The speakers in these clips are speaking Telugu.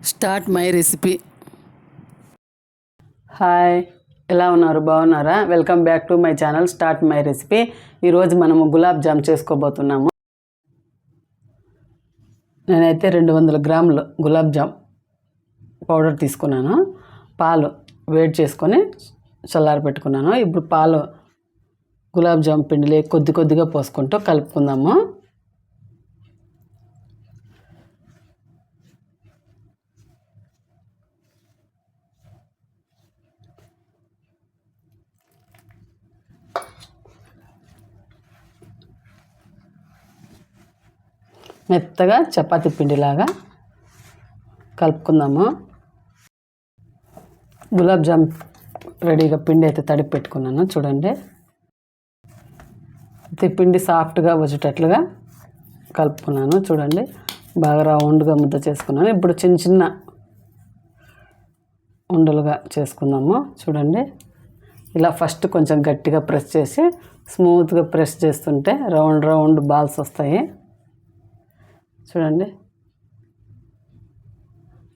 Start my recipe. హాయ్ ఎలా ఉన్నారు? బాగున్నారా? Welcome back to my channel start my recipe. ఈరోజు మనము గులాబ్ జామ్ చేసుకోబోతున్నాము. నేనైతే రెండు వందల గ్రాములు గులాబ్ జామ్ పౌడర్ తీసుకున్నాను. పాలు వేడి చేసుకొని చల్లారి పెట్టుకున్నాను. ఇప్పుడు పాలు గులాబ్ జామ్ పిండిలో కొద్ది కొద్దిగా పోసుకుంటూ కలుపుకుందాము. మెత్తగా చపాతీ పిండిలాగా కలుపుకుందాము. గులాబ్ జామ్ రెడీగా పిండి అయితే తడిపి పెట్టుకున్నాను చూడండి. అయితే పిండి సాఫ్ట్గా వచ్చేటట్లుగా కలుపుకున్నాను చూడండి. బాగా రౌండ్గా ముద్ద చేసుకున్నాను. ఇప్పుడు చిన్న చిన్న ఉండలుగా చేసుకుందాము చూడండి. ఇలా ఫస్ట్ కొంచెం గట్టిగా ప్రెస్ చేసి స్మూత్గా ప్రెస్ చేస్తుంటే రౌండ్ రౌండ్ బాల్స్ వస్తాయి. చూడండి.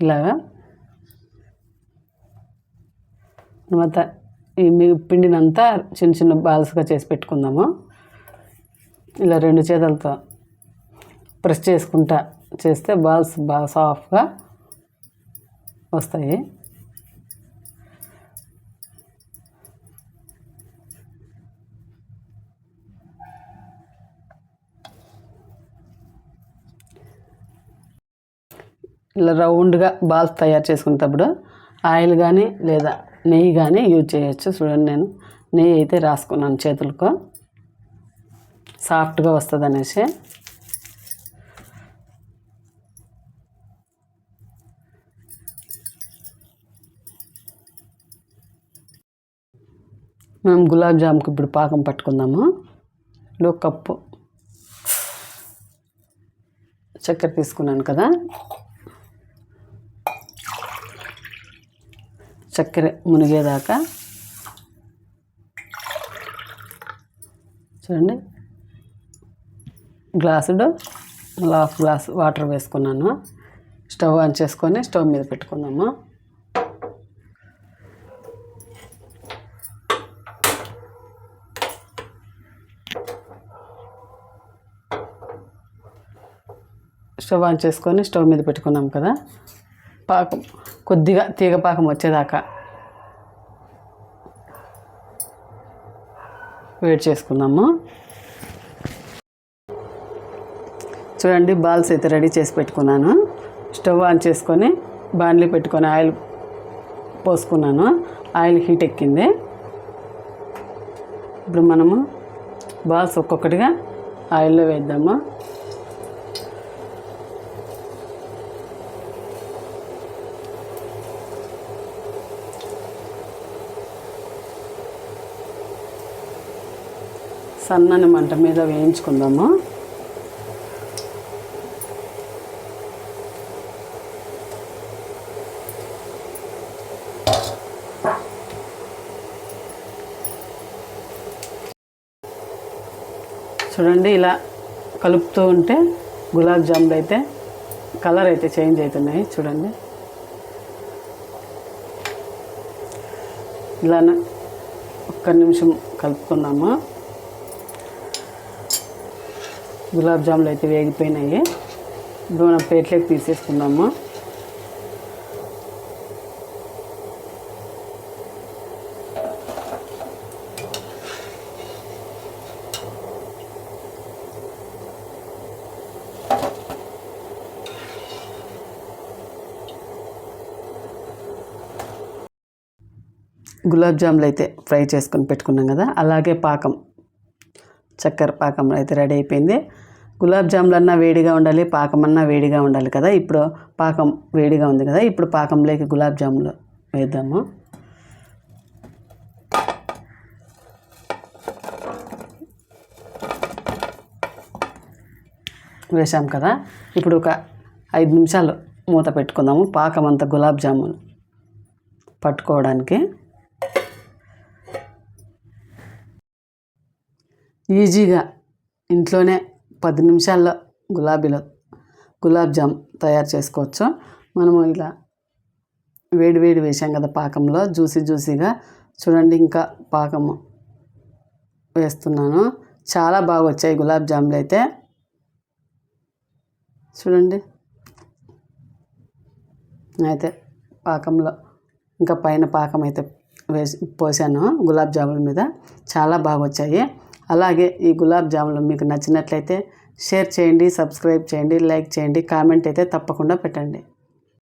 ఇలాగా. తర్వాత ఈ మీ పిండినంతా చిన్న చిన్న బాల్స్గా చేసి పెట్టుకుందాము. ఇలా రెండు చేతులతో ప్రెస్ చేసుకుంటా చేస్తే బాల్స్ బాగా సాఫ్ట్గా వస్తాయి. ఇలా రౌండ్గా బాల్స్ తయారు చేసుకునేటప్పుడు ఆయిల్ కానీ లేదా నెయ్యి కానీ యూజ్ చేయొచ్చు. చూడండి నేను నెయ్యి అయితే రాసుకున్నాను చేతులకు. సాఫ్ట్గా వస్తుంది అనేసి మనం గులాబ్ జామ్కి ఇప్పుడు పాకం పట్టుకుందాము. లో కప్పు. చక్కెర తీసుకున్నాను కదా. చక్కెర మునిగేదాకా. చూడండి. గ్లాసుడు మళ్ళీ హాఫ్ గ్లాస్ వాటర్ వేసుకున్నాను. స్టవ్ ఆన్ చేసుకొని స్టవ్ మీద పెట్టుకుందాము. స్టవ్ ఆన్ చేసుకొని స్టవ్ మీద పెట్టుకున్నాం కదా. పాకం కొద్దిగా తీగ పాకం వచ్చేదాకా వేడి చేసుకుందాము. చూడండి బాల్స్ అయితే రెడీ చేసి పెట్టుకున్నాను. స్టవ్ ఆన్ చేసుకొని బాండ్లీ పెట్టుకొని ఆయిల్ పోసుకున్నాను. ఆయిల్ హీట్ ఎక్కింది. ఇప్పుడు మనము బాల్స్ ఒక్కొక్కటిగా ఆయిల్లో వేద్దాము. సన్నని మంట మీద వేయించుకుందాము. చూడండి ఇలా కలుపుతూ ఉంటే గులాబ్ జాములు అయితే కలర్ అయితే చేంజ్ అవుతున్నాయి. చూడండి. ఇలా ఒక్క నిమిషం కలుపుకున్నాము. గులాబ్ జాములు అయితే వేగిపోయినాయి. ఇప్పుడు మనం ప్లేట్లోకి తీసేసుకుందాము? గులాబ్ జాములు అయితే ఫ్రై చేసుకొని పెట్టుకున్నాం కదా అలాగే పాకం చక్కెర పాకం అయితే రెడీ అయిపోయింది. గులాబ్ జాములన్నా వేడిగా ఉండాలి పాకం అన్నా వేడిగా ఉండాలి కదా. ఇప్పుడు పాకం వేడిగా ఉంది కదా. ఇప్పుడు పాకంలోకి గులాబ్ జాములు వేద్దాము. వేసాం కదా. ఇప్పుడు ఒక ఐదు నిమిషాలు మూత పెట్టుకుందాము. పాకం అంతా గులాబ్ జామున్ పట్టుకోవడానికి. ఈజీగా ఇంట్లోనే పది నిమిషాల్లో గులాబీలో గులాబ్ జామ్ తయారు చేసుకోవచ్చు. మనము ఇలా వేడి వేడి వేసాం కదా పాకంలో జ్యూసీ జ్యూసీగా. చూడండి ఇంకా పాకము వేస్తున్నాను. చాలా బాగా వచ్చాయి గులాబ్ జాములు అయితే. చూడండి. అయితే పాకంలో ఇంకా పైన పాకం అయితే వేసి పోసాను గులాబ్ జాముల మీద. చాలా బాగా వచ్చాయి. అలాగే ఈ గులాబ్ జాములు మీకు నచ్చినట్లయితే షేర్ చేయండి సబ్స్క్రైబ్ చేయండి లైక్ చేయండి కామెంట్ అయితే తప్పకుండా పెట్టండి.